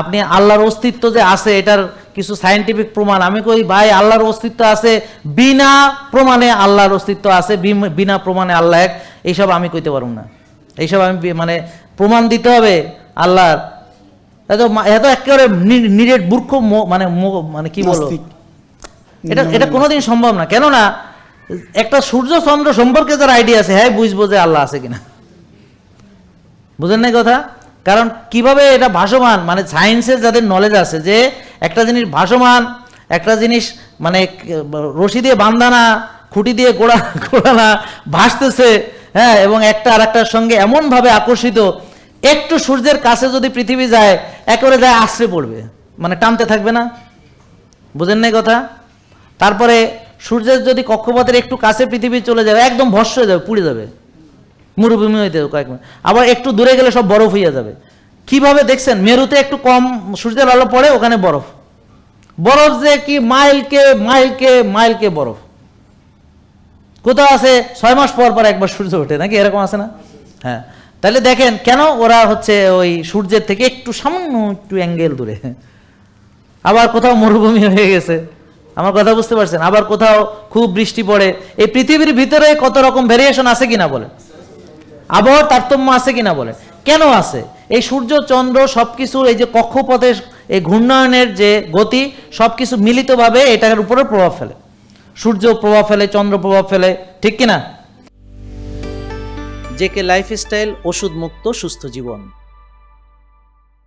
আপনি আল্লাহর অস্তিত্ব যে আছে এটার কিছু সায়েন্টিফিক প্রমাণ। আমি কই ভাই আল্লাহর অস্তিত্ব আছে বিনা প্রমাণে আল্লাহর অস্তিত্ব আছে বিনা প্রমাণে আল্লাহ এক। এইসব আমি কইতে পারব না। এইসব আমি মানে প্রমাণ দিতে হবে আল্লাহর। এত একেবারে নিরেট মূর্খ মানে মানে কি বলব? এটা এটা কোনোদিন সম্ভব না। কেননা একটা সূর্য চন্দ্র সম্পর্কে যার আইডিয়া আছে হ্যাঁ বুঝব যে আল্লাহ আছে কিনা। বুঝেন নাই কথা? কারণ কীভাবে এটা ভাসমান মানে সায়েন্সের যাদের নলেজ আছে যে একটা জিনিস ভাসমান, একটা জিনিস মানে রশি দিয়ে বান্ধানা, খুঁটি দিয়ে গোড়া গোড়ানা ভাসতেছে হ্যাঁ এবং একটা আর একটার সঙ্গে এমনভাবে আকর্ষিত, একটু সূর্যের কাছে যদি পৃথিবী যায়, একেবারে যায় আশ্রে পড়বে মানে টানতে থাকবে না। বুঝেন নাই কথা? তারপরে সূর্যের যদি কক্ষপথের একটু কাছে পৃথিবী চলে যাবে, একদম ভস্য হয়ে যাবে, পুড়ে যাবে। মরুভূমি হইতে কয়েক মিনিট। আবার একটু দূরে গেলে সব বরফ হইয়া যাবে। কীভাবে দেখছেন? মেরুতে একটু কম সূর্যের আলো পড়ে, ওখানে বরফ। বরফ যে কি মাইলকে মাইলকে মাইলকে বরফ। কোথাও আছে ছয় মাস পর পর একবার সূর্য ওঠে, নাকি এরকম আছে না? হ্যাঁ। তাহলে দেখেন, কেন ওরা হচ্ছে ওই সূর্যের থেকে একটু সামান্য একটু অ্যাঙ্গেল দূরে? আবার কোথাও মরুভূমি হয়ে গেছে। আমার কথা বুঝতে পারছেন? আবার কোথাও খুব বৃষ্টি পড়ে। এই পৃথিবীর ভিতরে কত রকম ভেরিয়েশন আছে কিনা বলে আবহাওয়ার তারতম্য আছে কিনা বলে। কেন আছে? এই সূর্য, চন্দ্র সবকিছু এই যে কক্ষপথের এই ঘূর্ণায়নের যে গতি সবকিছু মিলিতভাবে এটার উপরে প্রভাব ফেলে। সূর্য প্রভাব ফেলে, চন্দ্র প্রভাব ফেলে, ঠিক কিনা? জেকে লাইফস্টাইল ওষুধ মুক্ত সুস্থ জীবন।